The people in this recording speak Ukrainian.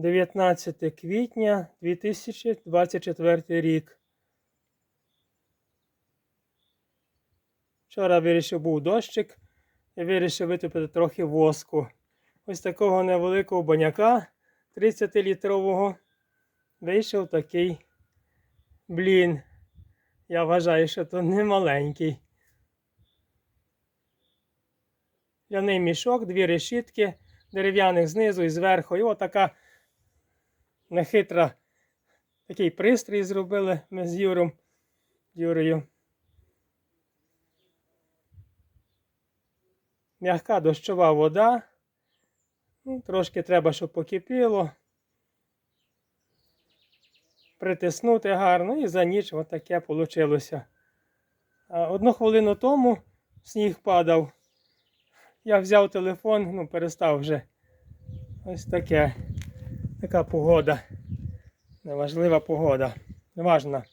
19 квітня 2024 рік. Вчора вирішив був дощик і вирішив витопити трохи воску. Ось такого невеликого баняка 30-літрового вийшов такий блін. Я вважаю, що то не маленький. Ляний мішок, дві решітки дерев'яних знизу і зверху. І отака нехитра такий пристрій зробили ми з Юром. Юрою. М'яка дощова вода. Ну, трошки треба, щоб покипіло. Притиснути гарно і за ніч отаке вийшло. Одну хвилину тому сніг падав. Я взяв телефон, ну, перестав вже. Ось таке. Така погода. Неважлива погода. Неважна.